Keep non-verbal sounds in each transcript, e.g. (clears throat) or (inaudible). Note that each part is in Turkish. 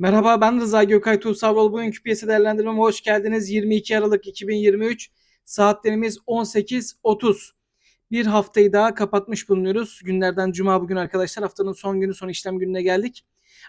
Merhaba ben Rıza Gökay Tuğsavroğlu. Bugünkü piyasa değerlendirmeme hoş geldiniz. 22 Aralık 2023 saatlerimiz 18.30. Bir haftayı daha kapatmış bulunuyoruz. Günlerden cuma bugün arkadaşlar haftanın son günü son işlem gününe geldik.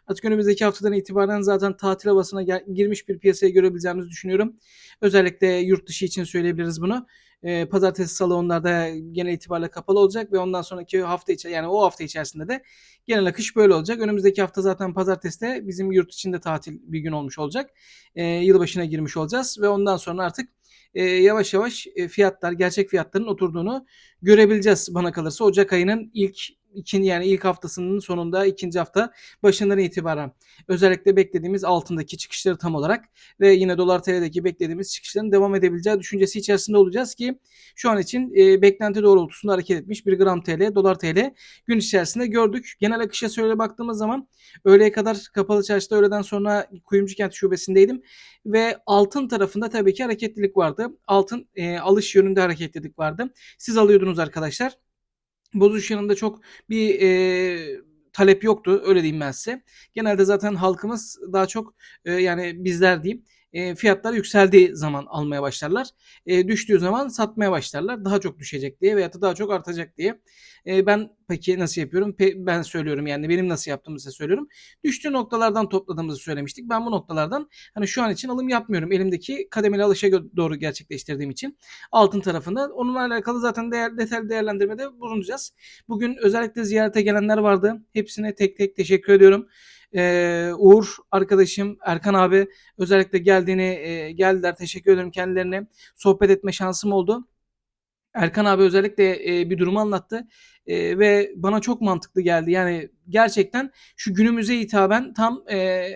Artık önümüzdeki haftadan itibaren zaten tatil havasına girmiş bir piyasayı görebileceğimizi düşünüyorum. Özellikle yurt dışı için söyleyebiliriz bunu. Ee, pazartesi salı onlarda genel itibariyle kapalı olacak ve ondan sonraki hafta içi yani o hafta içerisinde de genel akış böyle olacak. Önümüzdeki hafta zaten pazartesi de bizim yurt içinde tatil bir gün olmuş olacak. Ee, yılbaşına girmiş olacağız ve ondan sonra artık e, yavaş yavaş e, fiyatlar, gerçek fiyatların oturduğunu görebileceğiz bana kalırsa. Ocak ayının ilk ikinci yani ilk haftasının sonunda ikinci hafta başından itibaren özellikle beklediğimiz altındaki çıkışları tam olarak ve yine dolar TL'deki beklediğimiz çıkışların devam edebileceği düşüncesi içerisinde olacağız ki şu an için e, beklenti doğrultusunda hareket etmiş 1 gram TL, dolar TL gün içerisinde gördük. Genel akışa şöyle baktığımız zaman öğleye kadar kapalı çarşıda öğleden sonra Kuyumcu Kent şubesindeydim ve altın tarafında tabii ki hareketlilik vardı. Altın e, alış yönünde hareketlilik vardı. Siz alıyordunuz arkadaşlar. Bozuş yanında çok bir e, talep yoktu öyle diyeyim ben size. Genelde zaten halkımız daha çok e, yani bizler diyeyim e, fiyatlar yükseldiği zaman almaya başlarlar. E, düştüğü zaman satmaya başlarlar. Daha çok düşecek diye veya da daha çok artacak diye. E, ben peki nasıl yapıyorum? Pe- ben söylüyorum yani benim nasıl yaptığımı size söylüyorum. Düştüğü noktalardan topladığımızı söylemiştik. Ben bu noktalardan hani şu an için alım yapmıyorum. Elimdeki kademeli alışa doğru gerçekleştirdiğim için altın tarafında. Onunla alakalı zaten değer, detaylı değerlendirmede bulunacağız. Bugün özellikle ziyarete gelenler vardı. Hepsine tek tek teşekkür ediyorum. Ee, Uğur arkadaşım, Erkan abi özellikle geldiğini e, geldiler. Teşekkür ederim kendilerine. Sohbet etme şansım oldu. Erkan abi özellikle e, bir durumu anlattı E, ve bana çok mantıklı geldi. Yani gerçekten şu günümüze hitaben tam e,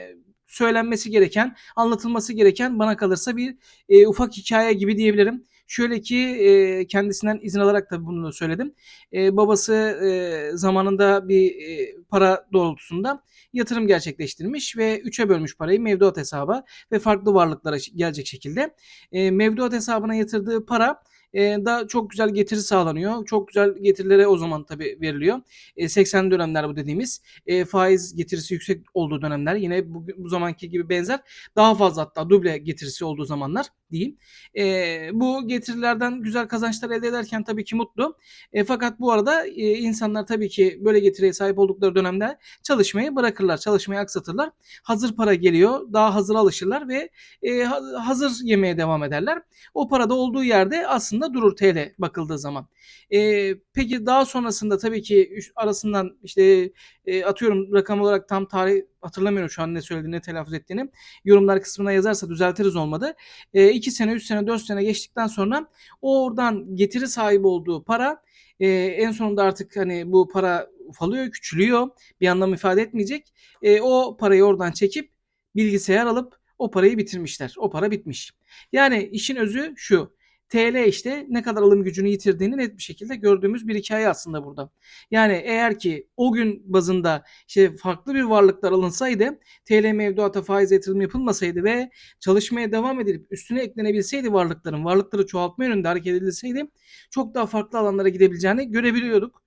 söylenmesi gereken, anlatılması gereken bana kalırsa bir e, ufak hikaye gibi diyebilirim. Şöyle ki e, kendisinden izin alarak da bunu söyledim. E, babası e, zamanında bir e, para doğrultusunda yatırım gerçekleştirmiş ve üçe bölmüş parayı mevduat hesaba ve farklı varlıklara gelecek şekilde. E, mevduat hesabına yatırdığı para da çok güzel getiri sağlanıyor. Çok güzel getirilere o zaman tabii veriliyor. E, 80 dönemler bu dediğimiz. Faiz getirisi yüksek olduğu dönemler. Yine bu, bu zamanki gibi benzer. Daha fazla hatta duble getirisi olduğu zamanlar diyeyim. E, bu getirilerden güzel kazançlar elde ederken tabii ki mutlu. E, fakat bu arada e, insanlar tabii ki böyle getiriye sahip oldukları dönemde çalışmayı bırakırlar. Çalışmayı aksatırlar. Hazır para geliyor. Daha hazır alışırlar ve e, hazır yemeye devam ederler. O parada olduğu yerde aslında durur TL bakıldığı zaman. E, peki daha sonrasında tabii ki arasından işte e, atıyorum rakam olarak tam tarih hatırlamıyorum şu an ne söylediğini ne telaffuz ettiğini. Yorumlar kısmına yazarsa düzeltiriz olmadı. 2 sene 3 sene 4 sene geçtikten sonra oradan getiri sahibi olduğu para e, en sonunda artık hani bu para ufalıyor, küçülüyor. Bir anlam ifade etmeyecek. E, o parayı oradan çekip bilgisayar alıp o parayı bitirmişler. O para bitmiş. Yani işin özü şu. TL işte ne kadar alım gücünü yitirdiğini net bir şekilde gördüğümüz bir hikaye aslında burada. Yani eğer ki o gün bazında işte farklı bir varlıklar alınsaydı, TL mevduata faiz yatırım yapılmasaydı ve çalışmaya devam edilip üstüne eklenebilseydi varlıkların, varlıkları çoğaltma yönünde hareket edilseydi çok daha farklı alanlara gidebileceğini görebiliyorduk.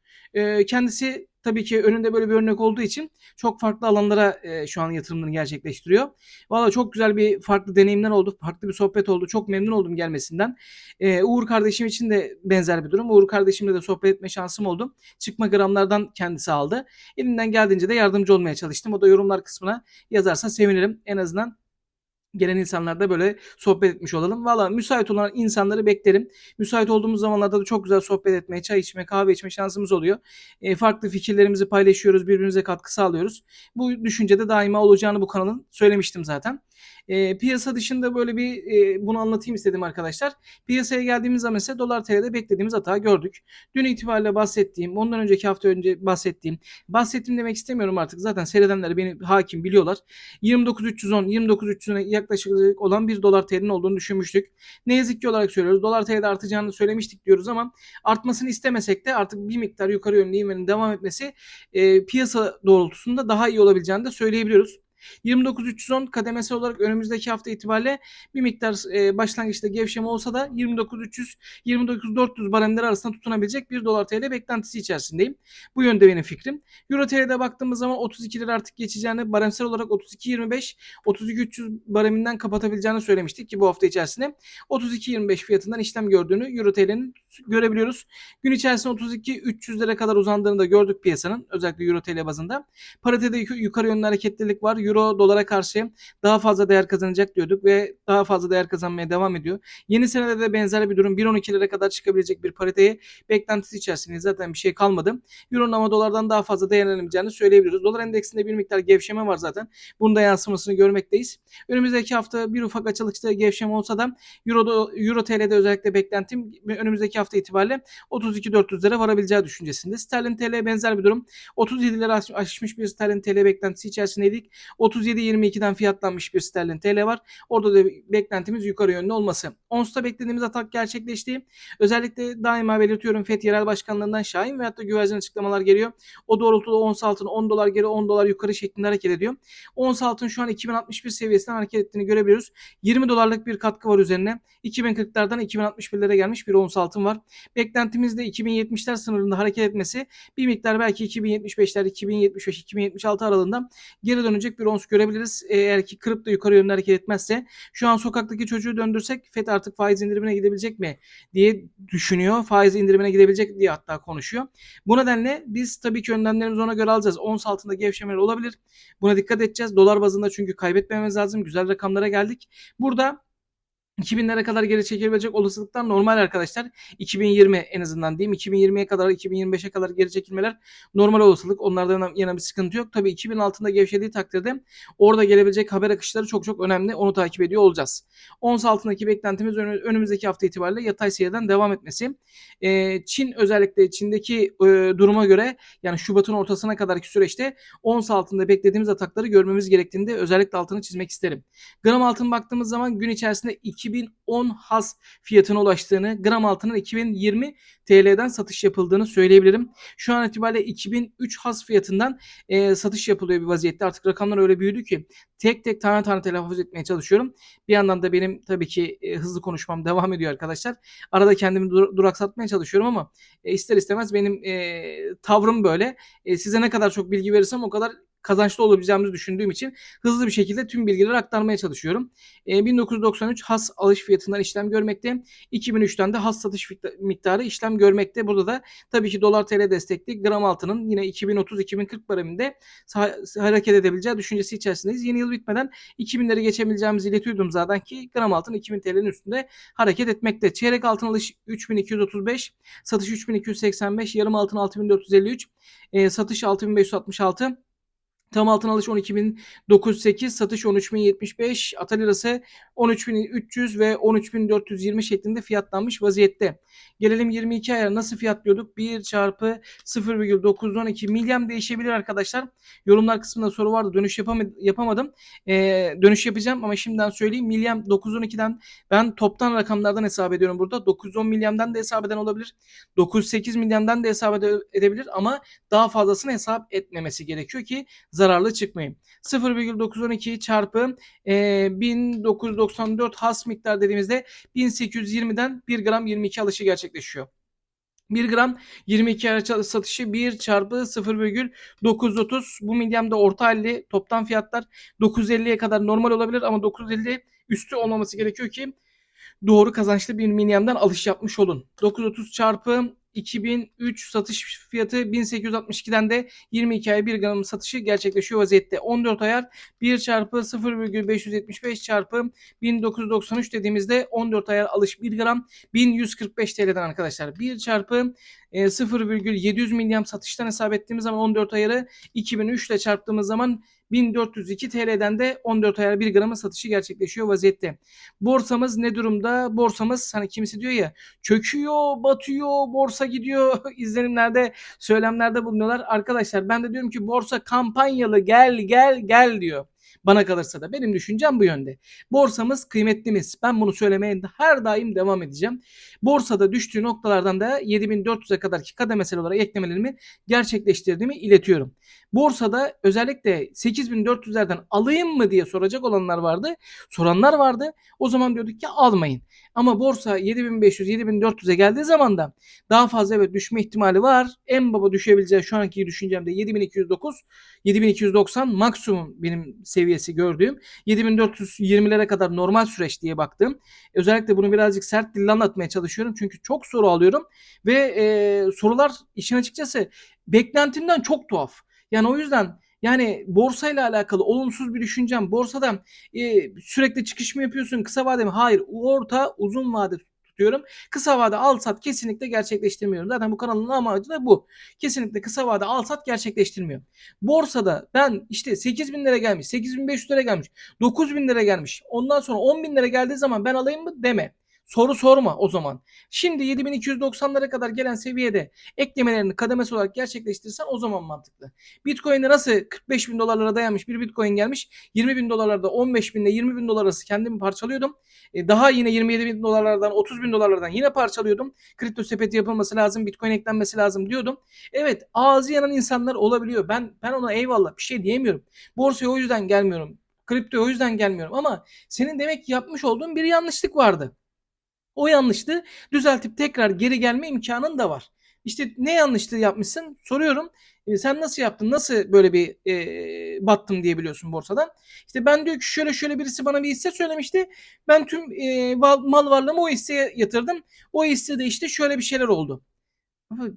Kendisi tabii ki önünde böyle bir örnek olduğu için çok farklı alanlara e, şu an yatırımlarını gerçekleştiriyor. Valla çok güzel bir farklı deneyimler oldu. Farklı bir sohbet oldu. Çok memnun oldum gelmesinden. E, Uğur kardeşim için de benzer bir durum. Uğur kardeşimle de sohbet etme şansım oldu. Çıkma gramlardan kendisi aldı. Elimden geldiğince de yardımcı olmaya çalıştım. O da yorumlar kısmına yazarsa sevinirim. En azından gelen insanlarla böyle sohbet etmiş olalım. Valla müsait olan insanları beklerim. Müsait olduğumuz zamanlarda da çok güzel sohbet etmeye, çay içme, kahve içme şansımız oluyor. E, farklı fikirlerimizi paylaşıyoruz, birbirimize katkı sağlıyoruz. Bu düşüncede daima olacağını bu kanalın söylemiştim zaten. E, piyasa dışında böyle bir e, bunu anlatayım istedim arkadaşlar. Piyasaya geldiğimiz zaman ise dolar TL'de beklediğimiz hata gördük. Dün itibariyle bahsettiğim, ondan önceki hafta önce bahsettiğim, bahsettiğim demek istemiyorum artık. Zaten seyredenler beni hakim biliyorlar. 29.310, 29.310'a yaklaşık olan bir dolar TL'nin olduğunu düşünmüştük. Ne yazık ki olarak söylüyoruz. Dolar TL'de artacağını söylemiştik diyoruz ama artmasını istemesek de artık bir miktar yukarı yönlü ivmenin devam etmesi e, piyasa doğrultusunda daha iyi olabileceğini de söyleyebiliyoruz. 29310 kademesel olarak önümüzdeki hafta itibariyle bir miktar e, başlangıçta gevşeme olsa da 29300 29400 baremler arasında tutunabilecek 1 dolar TL beklentisi içerisindeyim. Bu yönde benim fikrim. Euro TL'de baktığımız zaman 32 lira artık geçeceğini baremsel olarak 32.25 32.300 bareminden kapatabileceğini söylemiştik ki bu hafta içerisinde 32.25 fiyatından işlem gördüğünü Euro TL'nin görebiliyoruz. Gün içerisinde 32.300'lere kadar uzandığını da gördük piyasanın özellikle Euro TL bazında. Paritede yukarı yönlü hareketlilik var. Euro dolara karşı daha fazla değer kazanacak diyorduk ve daha fazla değer kazanmaya devam ediyor. Yeni senede de benzer bir durum 1.12'lere kadar çıkabilecek bir pariteye beklentisi içerisinde zaten bir şey kalmadı. Euro'nun ama dolardan daha fazla değerlenebileceğini söyleyebiliriz. Dolar endeksinde bir miktar gevşeme var zaten. Bunda yansımasını görmekteyiz. Önümüzdeki hafta bir ufak açılışta gevşeme olsa da Euro, Euro TL'de özellikle beklentim önümüzdeki hafta itibariyle 32.400'lere varabileceği düşüncesinde. Sterlin TL benzer bir durum. 37'leri aşmış bir sterlin TL beklentisi içerisindeydik. 37.22'den fiyatlanmış bir sterlin TL var. Orada da beklentimiz yukarı yönlü olması. Ons'ta beklediğimiz atak gerçekleşti. Özellikle daima belirtiyorum FED yerel başkanlarından Şahin ve hatta güvercin açıklamalar geliyor. O doğrultuda ons altın 10 dolar geri 10 dolar yukarı şeklinde hareket ediyor. Ons altın şu an 2061 seviyesinden hareket ettiğini görebiliyoruz. 20 dolarlık bir katkı var üzerine. 2040'lardan 2061'lere gelmiş bir ons altın var. Beklentimizde 2070'ler sınırında hareket etmesi bir miktar belki 2075'ler 2075-2076 aralığında geri dönecek bir ons görebiliriz. Eğer ki kırıp da yukarı yönde hareket etmezse şu an sokaktaki çocuğu döndürsek FED artık faiz indirimine gidebilecek mi diye düşünüyor. Faiz indirimine gidebilecek diye hatta konuşuyor. Bu nedenle biz tabii ki önlemlerimizi ona göre alacağız. Ons altında gevşemeler olabilir. Buna dikkat edeceğiz. Dolar bazında çünkü kaybetmememiz lazım. Güzel rakamlara geldik. Burada 2000'lere kadar geri çekilebilecek olasılıklar normal arkadaşlar. 2020 en azından diyeyim. 2020'ye kadar 2025'e kadar geri çekilmeler normal olasılık. Onlardan yana bir sıkıntı yok. Tabii 2000 altında gevşediği takdirde orada gelebilecek haber akışları çok çok önemli. Onu takip ediyor olacağız. Ons altındaki beklentimiz önümüzdeki hafta itibariyle yatay seyirden devam etmesi. Ee, Çin özellikle Çin'deki e, duruma göre yani Şubat'ın ortasına kadarki süreçte ons altında beklediğimiz atakları görmemiz gerektiğinde özellikle altını çizmek isterim. Gram altın baktığımız zaman gün içerisinde 2 2010 has fiyatına ulaştığını, gram altının 2020 TL'den satış yapıldığını söyleyebilirim. Şu an itibariyle 2003 has fiyatından e, satış yapılıyor bir vaziyette. Artık rakamlar öyle büyüdü ki tek tek tane tane telaffuz etmeye çalışıyorum. Bir yandan da benim tabii ki e, hızlı konuşmam devam ediyor arkadaşlar. Arada kendimi dur- duraksatmaya çalışıyorum ama e, ister istemez benim e, tavrım böyle. E, size ne kadar çok bilgi verirsem o kadar kazançlı olabileceğimizi düşündüğüm için hızlı bir şekilde tüm bilgileri aktarmaya çalışıyorum. E, 1993 has alış fiyatından işlem görmekte. 2003'ten de has satış miktarı işlem görmekte. Burada da tabii ki dolar TL destekli gram altının yine 2030-2040 bareminde hareket edebileceği düşüncesi içerisindeyiz. Yeni yıl bitmeden 2000'leri geçebileceğimizi iletiyordum zaten ki gram altın 2000 TL'nin üstünde hareket etmekte. Çeyrek altın alış 3235, satış 3285, yarım altın 6453, e, satış 6566, Tam altın alış 12.908, satış 13.075, Ata lirası 13.300 ve 13.420 şeklinde fiyatlanmış vaziyette. Gelelim 22 aya nasıl fiyatlıyorduk? 1 çarpı 0,912 milyam değişebilir arkadaşlar. Yorumlar kısmında soru vardı. Dönüş yapamadım. Ee, dönüş yapacağım ama şimdiden söyleyeyim. Milyam 912'den ben toptan rakamlardan hesap ediyorum burada. 910 milyamdan da hesap eden olabilir. 908 milyamdan da hesap edebilir ama daha fazlasını hesap etmemesi gerekiyor ki zararlı çıkmayın. 0,912 çarpı e, 1994 has miktar dediğimizde 1820'den 1 gram 22 alışı gerçekleşiyor. 1 gram 22 araç satışı 1 çarpı 0,930 bu milyamda orta halli toptan fiyatlar 950'ye kadar normal olabilir ama 950 üstü olmaması gerekiyor ki doğru kazançlı bir milyamdan alış yapmış olun. 930 çarpı 2003 satış fiyatı 1862'den de 22 ay 1 gram satışı gerçekleşiyor vaziyette. 14 ayar 1 çarpı 0,575 çarpı 1993 dediğimizde 14 ayar alış 1 gram 1145 TL'den arkadaşlar. 1 çarpı 0,700 milyam satıştan hesap ettiğimiz zaman 14 ayarı 2003 ile çarptığımız zaman 1402 TL'den de 14 ayar 1 gramı satışı gerçekleşiyor vaziyette. Borsamız ne durumda? Borsamız hani kimisi diyor ya çöküyor, batıyor, borsa gidiyor (laughs) izlenimlerde, söylemlerde bulunuyorlar. Arkadaşlar ben de diyorum ki borsa kampanyalı gel gel gel diyor. Bana kalırsa da benim düşüncem bu yönde. Borsamız kıymetlimiz. Ben bunu söylemeye her daim devam edeceğim. Borsada düştüğü noktalardan da 7400'e kadarki kademesel olarak eklemelerimi gerçekleştirdiğimi iletiyorum. Borsada özellikle 8400'lerden alayım mı diye soracak olanlar vardı. Soranlar vardı. O zaman diyorduk ki almayın. Ama borsa 7500-7400'e geldiği zaman da daha fazla evet düşme ihtimali var. En baba düşebileceği şu anki düşüncemde 7209, 7290 maksimum benim seviyesi gördüğüm. 7420'lere kadar normal süreç diye baktım. Özellikle bunu birazcık sert dille anlatmaya çalışıyorum. Çünkü çok soru alıyorum ve e, sorular işin açıkçası beklentimden çok tuhaf. Yani o yüzden yani borsayla alakalı olumsuz bir düşüncem. Borsada e, sürekli çıkış mı yapıyorsun? Kısa vade mi? Hayır. Orta uzun vade tutuyorum. Kısa vade al sat kesinlikle gerçekleştirmiyorum. Zaten bu kanalın amacı da bu. Kesinlikle kısa vade al sat gerçekleştirmiyor. Borsada ben işte 8 bin lira gelmiş, 8500 lira gelmiş, 9 bin lira gelmiş. Ondan sonra 10 bin lira geldiği zaman ben alayım mı deme. Soru sorma o zaman. Şimdi 7290'lara kadar gelen seviyede eklemelerini kademesi olarak gerçekleştirirsen o zaman mantıklı. Bitcoin'de nasıl 45 bin dolarlara dayanmış bir Bitcoin gelmiş. 20 bin dolarlarda 15 bin ile 20 bin dolar arası kendimi parçalıyordum. E, daha yine 27 bin dolarlardan 30 bin dolarlardan yine parçalıyordum. Kripto sepeti yapılması lazım. Bitcoin eklenmesi lazım diyordum. Evet ağzı yanan insanlar olabiliyor. Ben ben ona eyvallah bir şey diyemiyorum. Borsaya o yüzden gelmiyorum. Kriptoya o yüzden gelmiyorum ama senin demek ki yapmış olduğun bir yanlışlık vardı. O yanlışlığı düzeltip tekrar geri gelme imkanın da var. İşte ne yanlışlığı yapmışsın soruyorum. E, sen nasıl yaptın? Nasıl böyle bir e, battım diyebiliyorsun borsadan? İşte ben diyor ki şöyle şöyle birisi bana bir hisse söylemişti. Ben tüm e, mal varlığımı o hisseye yatırdım. O hissede işte şöyle bir şeyler oldu.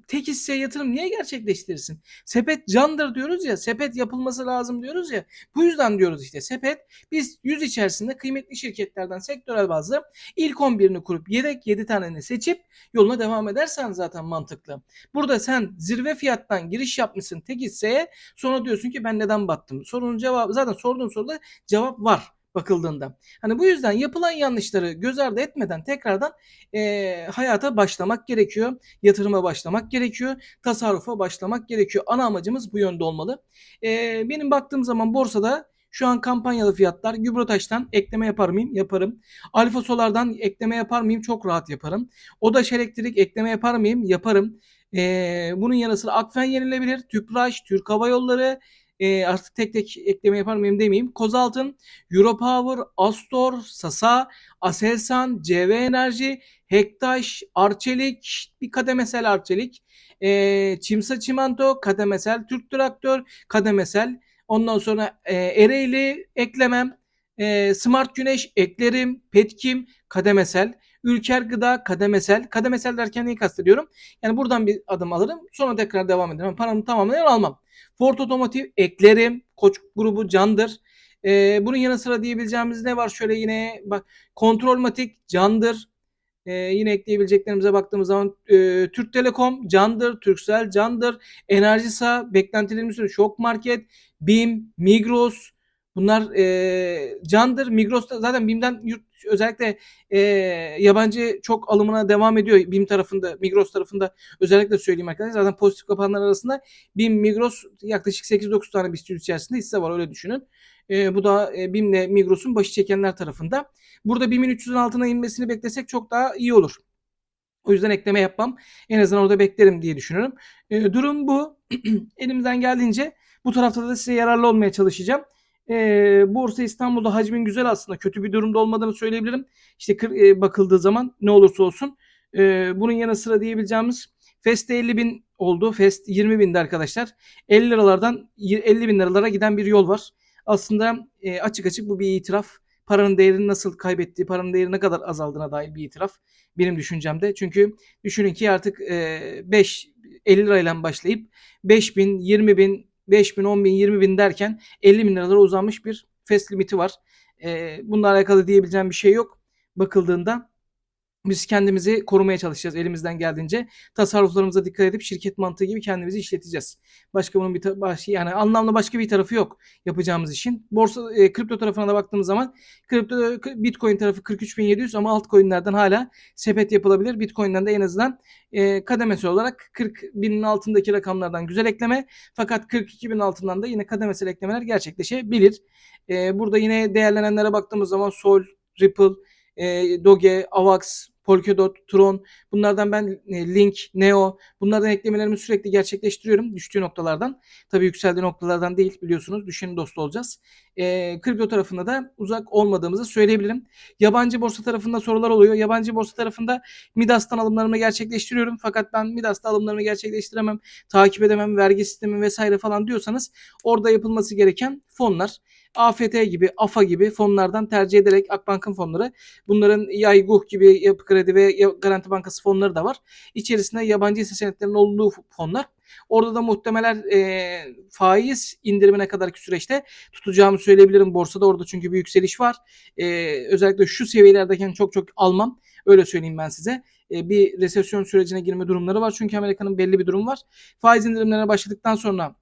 Tek hisseye yatırım niye gerçekleştirirsin? Sepet candır diyoruz ya, sepet yapılması lazım diyoruz ya. Bu yüzden diyoruz işte sepet biz yüz içerisinde kıymetli şirketlerden sektörel bazı ilk 11'ini kurup yedek 7 taneni seçip yoluna devam edersen zaten mantıklı. Burada sen zirve fiyattan giriş yapmışsın tek hisseye sonra diyorsun ki ben neden battım? Sorunun cevabı zaten sorduğun soruda cevap var bakıldığında. Hani bu yüzden yapılan yanlışları göz ardı etmeden tekrardan e, hayata başlamak gerekiyor. Yatırıma başlamak gerekiyor. Tasarrufa başlamak gerekiyor. Ana amacımız bu yönde olmalı. E, benim baktığım zaman borsada şu an kampanyalı fiyatlar. Gübrotaş'tan ekleme yapar mıyım? Yaparım. Alfa Solar'dan ekleme yapar mıyım? Çok rahat yaparım. Odaş Elektrik ekleme yapar mıyım? Yaparım. Ee, bunun yanı sıra Akfen yenilebilir. Tüpraş, Türk Hava Yolları, e, artık tek tek ekleme yapar mıyım demeyeyim. Kozaltın, Europower, Astor, Sasa, Aselsan, CV Enerji, Hektaş, Arçelik, bir kademesel Arçelik, e, Çimsa Çimento, kademesel Türk Traktör, kademesel. Ondan sonra e, Ereğli eklemem, e, Smart Güneş eklerim, Petkim kademesel, Ülker Gıda kademesel. Kademesel derken neyi kastediyorum? Yani buradan bir adım alırım sonra tekrar devam ederim. Paramı tamamen almam. Ford Otomotiv eklerim. Koç grubu candır. Ee, bunun yanı sıra diyebileceğimiz ne var? Şöyle yine bak Kontrolmatik candır. Ee, yine ekleyebileceklerimize baktığımız zaman e, Türk Telekom candır, Turkcell candır, Enerjisa beklentilerimiz Şok Market, BİM, Migros bunlar e, candır. Migros da zaten BİM'den yurt özellikle e, yabancı çok alımına devam ediyor BİM tarafında, Migros tarafında özellikle söyleyeyim arkadaşlar. Zaten pozitif kapananlar arasında BİM, Migros yaklaşık 8-9 tane BIST içerisinde hisse var öyle düşünün. E, bu da e, BİM'le Migros'un başı çekenler tarafında. Burada BİM'in 300'ün altına inmesini beklesek çok daha iyi olur. O yüzden ekleme yapmam. En azından orada beklerim diye düşünüyorum. E, durum bu. (clears throat) Elimizden geldiğince bu tarafta da size yararlı olmaya çalışacağım. E, Borsa İstanbul'da hacmin güzel aslında. Kötü bir durumda olmadığını söyleyebilirim. İşte e, bakıldığı zaman ne olursa olsun. E, bunun yanı sıra diyebileceğimiz Fest'te 50 bin oldu. Fest 20 bindi arkadaşlar. 50 liralardan 50 bin liralara giden bir yol var. Aslında e, açık açık bu bir itiraf. Paranın değerini nasıl kaybettiği, paranın değeri ne kadar azaldığına dair bir itiraf. Benim düşüncemde. Çünkü düşünün ki artık e, 5 50 lirayla başlayıp 5 bin, 20 bin, 5 bin, 10 bin, 20 bin derken 50 bin liralara uzanmış bir fest limiti var. E, bununla alakalı diyebileceğim bir şey yok. Bakıldığında biz kendimizi korumaya çalışacağız elimizden geldiğince. Tasarruflarımıza dikkat edip şirket mantığı gibi kendimizi işleteceğiz. Başka bunun bir ta- baş, yani anlamda başka bir tarafı yok yapacağımız işin. Borsa e, kripto tarafına da baktığımız zaman kripto Bitcoin tarafı 43.700 ama altcoin'lerden hala sepet yapılabilir. Bitcoin'den de en azından e, kademesi olarak 40.000'in altındaki rakamlardan güzel ekleme fakat 42.000 altından da yine kademesel eklemeler gerçekleşebilir. E, burada yine değerlenenlere baktığımız zaman Sol, Ripple, e, Doge, Avax, Polkadot, Tron bunlardan ben e, Link, Neo bunlardan eklemelerimi sürekli gerçekleştiriyorum düştüğü noktalardan. Tabii yükseldiği noktalardan değil biliyorsunuz düşenin dostu olacağız. E, kripto tarafında da uzak olmadığımızı söyleyebilirim. Yabancı borsa tarafında sorular oluyor. Yabancı borsa tarafında Midas'tan alımlarımı gerçekleştiriyorum. Fakat ben Midas'ta alımlarımı gerçekleştiremem, takip edemem, vergi sistemi vesaire falan diyorsanız orada yapılması gereken fonlar AFT gibi, AFA gibi fonlardan tercih ederek Akbank'ın fonları bunların Yayguh gibi Yapı Kredi ve Garanti Bankası fonları da var. İçerisinde yabancı hisse senetlerinin olduğu fonlar. Orada da muhtemeler e, faiz indirimine kadarki süreçte tutacağımı söyleyebilirim borsada. Orada çünkü bir yükseliş var. E, özellikle şu seviyelerdeyken çok çok almam. Öyle söyleyeyim ben size. E, bir resesyon sürecine girme durumları var. Çünkü Amerika'nın belli bir durum var. Faiz indirimlerine başladıktan sonra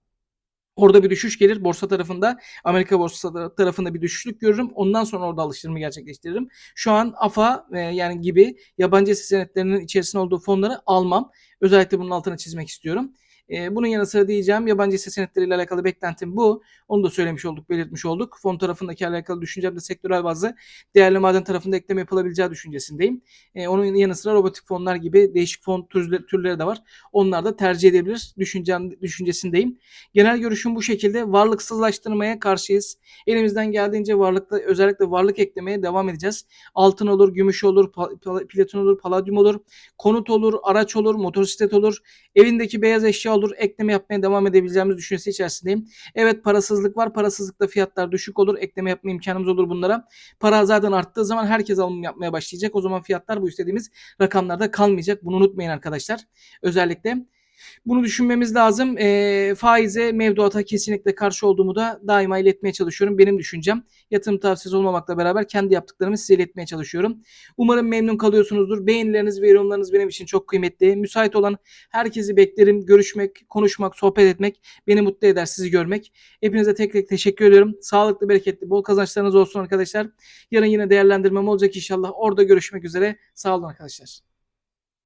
Orada bir düşüş gelir borsa tarafında. Amerika borsası tarafında bir düşüşlük görürüm. Ondan sonra orada alıştırımı gerçekleştiririm. Şu an AFA e, yani gibi yabancı senetlerinin içerisinde olduğu fonları almam. Özellikle bunun altına çizmek istiyorum. E, bunun yanı sıra diyeceğim yabancı hisse senetleriyle alakalı beklentim bu. Onu da söylemiş olduk, belirtmiş olduk. Fon tarafındaki alakalı düşüncem de sektörel bazı değerli maden tarafında ekleme yapılabileceği düşüncesindeyim. E, onun yanı sıra robotik fonlar gibi değişik fon türleri, türleri de var. Onlar da tercih edebilir düşüncem, düşüncesindeyim. Genel görüşüm bu şekilde. Varlıksızlaştırmaya karşıyız. Elimizden geldiğince varlıkta özellikle varlık eklemeye devam edeceğiz. Altın olur, gümüş olur, platin olur, paladyum olur, konut olur, araç olur, motosiklet olur, evindeki beyaz eşya olur. Ekleme yapmaya devam edebileceğimiz düşüncesi içerisindeyim. Evet parasızlık var. Parasızlıkta fiyatlar düşük olur. Ekleme yapma imkanımız olur bunlara. Para zaten arttığı zaman herkes alım yapmaya başlayacak. O zaman fiyatlar bu istediğimiz rakamlarda kalmayacak. Bunu unutmayın arkadaşlar. Özellikle bunu düşünmemiz lazım. E, faize, mevduata kesinlikle karşı olduğumu da daima iletmeye çalışıyorum. Benim düşüncem yatırım tavsiyesi olmamakla beraber kendi yaptıklarımı size iletmeye çalışıyorum. Umarım memnun kalıyorsunuzdur. Beğenileriniz ve yorumlarınız benim için çok kıymetli. Müsait olan herkesi beklerim. Görüşmek, konuşmak, sohbet etmek beni mutlu eder sizi görmek. Hepinize tek tek teşekkür ediyorum. Sağlıklı, bereketli, bol kazançlarınız olsun arkadaşlar. Yarın yine değerlendirmem olacak inşallah. Orada görüşmek üzere. Sağ olun arkadaşlar.